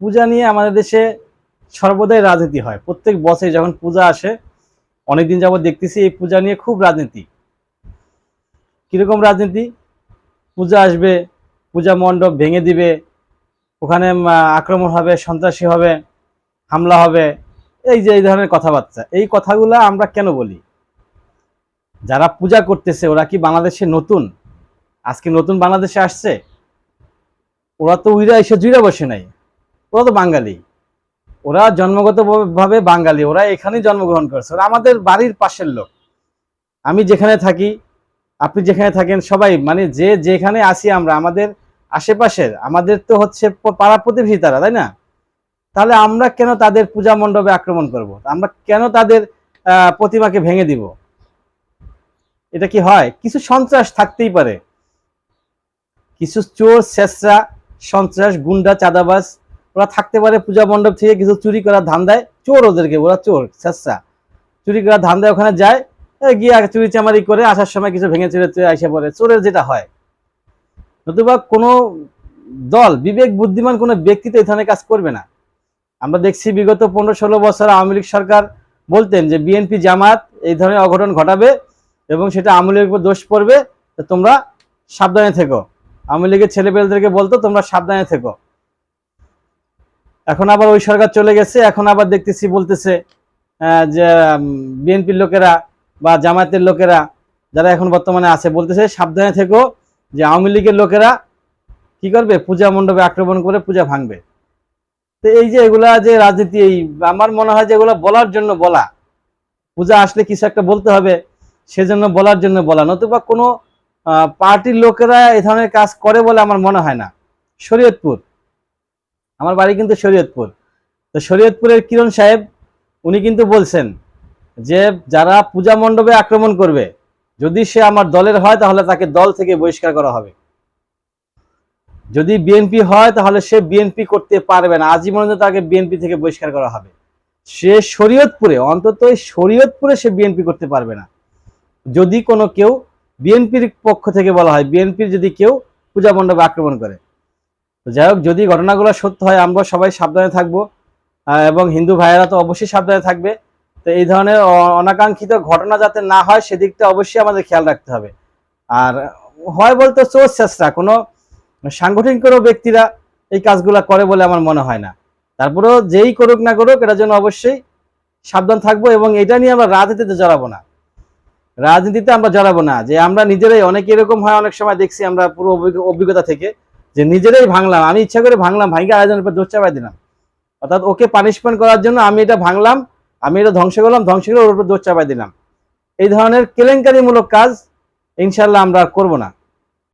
পূজা নিয়ে আমাদের দেশে সর্বদাই রাজনীতি হয়। প্রত্যেক বছরে যখন পূজা আসে, অনেকদিন যাবত দেখতেছি এই পূজা নিয়ে খুব রাজনীতি। কীরকম রাজনীতি? পূজা আসবে, পূজা মণ্ডপ ভেঙে দিবে, ওখানে আক্রমণ হবে, সন্ত্রাসী হবে, হামলা হবে, এই যে এই ধরনের কথাবার্তা। এই কথাগুলো আমরা কেন বলি? যারা পূজা করতেছে, ওরা কি বাংলাদেশে নতুন? আজকে নতুন বাংলাদেশে আসছে? ওরা তো উইরা এসে জুড়ে বসে নাই। ওরা তো বাঙালি। ওরা জন্মগত ভাবে বাঙালি, ওরা এখানেই জন্মগ্রহণ করেছে। ওরা আমাদের বাড়ির পাশের লোক। আমি যেখানে থাকি, আপনি যেখানে থাকেন, সবাই মানে যে যেখানে আসি আমরা, আমাদের আশেপাশের, আমাদের তো হচ্ছে পাড়া প্রতিবেশী তারা, তাই না? তাহলে আমরা কেন তাদের পূজা মণ্ডপে আক্রমণ করব? আমরা কেন তাদের প্রতিমাকে ভেঙে দিব? এটা কি হয়? কিছু সন্ত্রাস থাকতেই পারে। কিছু চোর, শেষরা, সন্ত্রাস, গুন্ডা, চাঁদাবাজ ওরা থাকতে পারে পূজা মণ্ডপ থেকে কিছু চুরি করার ধান্দায়, চোর ওদেরকে, ওরা চোর, শেষরা। চুরি করার ধান্দায় ওখানে যায় গিয়ে চুরি চামারি করে আসার সময় কিছু ভেঙে চুরে এসে পড়ে, চোরের যেটা হয়। নতুবা কোনো দল, বিবেক বুদ্ধিমান কোনো ব্যক্তি তো এই ধরনের কাজ করবে না। আমরা দেখছি বিগত পনেরো ষোলো বছর আওয়ামী লীগ সরকার বলতেন যে, বিএনপি জামাত এই ধরনের অঘটন ঘটাবে এবং সেটা আওয়ামী লীগের উপর দোষ পড়বে তোমরা সাবধানে থেকো। আওয়ামী লীগের ছেলেপেলেদেরকে বলতো, তোমরা সাবধানে থেকো। এখন আবার ওই সরকার চলে গেছে, এখন আবার দেখতেছি বলতেছে যে বিএনপির লোকেরা বা জামায়াতের লোকেরা যারা এখন বর্তমানে আছে, বলতেছে সাবধানে থেকো যে আওয়ামী লীগের লোকেরা কি করবে? পূজা মণ্ডপে আক্রমণ করে পূজা ভাঙবে। তো এই যে এগুলা যে রাজনীতি, এই আমার মনে হয় যে এগুলো বলার জন্য বলা। পূজা আসলে কিছু একটা বলতে হবে, সেজন্য বলার জন্য বলা। নতুবা কোনো পার্টির লোকেরা এই ধরনের কাজ করে বলে আমার মনে হয় না। শরীয়তপুর। আমার বাড়ি কিন্তু শরীয়তপুর। তো শরীয়তপুরের কিরণ সাহেব, উনি কিন্তু বলছেন যে যারা পূজা মণ্ডপে আক্রমণ করবে, যদি সে আমার দলের হয়, তাহলে তাকে দল থেকে বহিষ্কার করা হবে। যদি বিএনপি হয়, তাহলে সে বিএনপি করতে পারবে না। আজই আজীবন তাকে বিএনপি থেকে বহিষ্কার করা হবে। সে শরীয়তপুরে, অন্তত শরীয়তপুরে সে বিএনপি করতে পারবে না। যদি কোনো কেউ বিএনপির পক্ষ থেকে বলা হয়, বিএনপির যদি কেউ পূজা মণ্ডপে আক্রমণ করে তো যাই হোক, যদি ঘটনাগুলো সত্য হয় আমরা সবাই সাবধানে থাকব। এবং হিন্দু ভাইয়েরা তো অবশ্যই সাবধানে থাকবে। তো এই ধরনের অনাকাঙ্ক্ষিত ঘটনা যাতে না হয়, সেদিকটা অবশ্যই আমাদের খেয়াল রাখতে হবে। আর হয় বলতে চোর চেষ্টা, কোনো সাংগঠনিক কোনো ব্যক্তিরা এই কাজগুলো করে বলে আমার মনে হয় না। তারপরেও যেই করুক না করুক, এটার জন্য অবশ্যই সাবধান থাকব এবং এটা নিয়ে আমরা রাজনীতিতে জড়াবো না। রাজনীতিতে আমরা জড়াবো না, যে আমরা নিজেরাই অনেক এরকম হয়, অনেক সময় দেখছি আমরা পুরো অভিজ্ঞ- অভিজ্ঞতা থেকে। যে নিজেরাই ভাঙলাম, আমি ইচ্ছা করে ভাঙলাম, ভাইকে আয়োজনের উপর দোষ চাপাই দিলাম। অর্থাৎ ওকে পানিশমেন্ট করার জন্য আমি এটা ভাঙলাম, আমি এটা ধ্বংস করলাম, ধ্বংস করে ওর উপর দোষ চাপাই দিলাম। এই ধরনের কেলেঙ্কারিমূলক কাজ ইনশাল্লাহ আমরা করব না।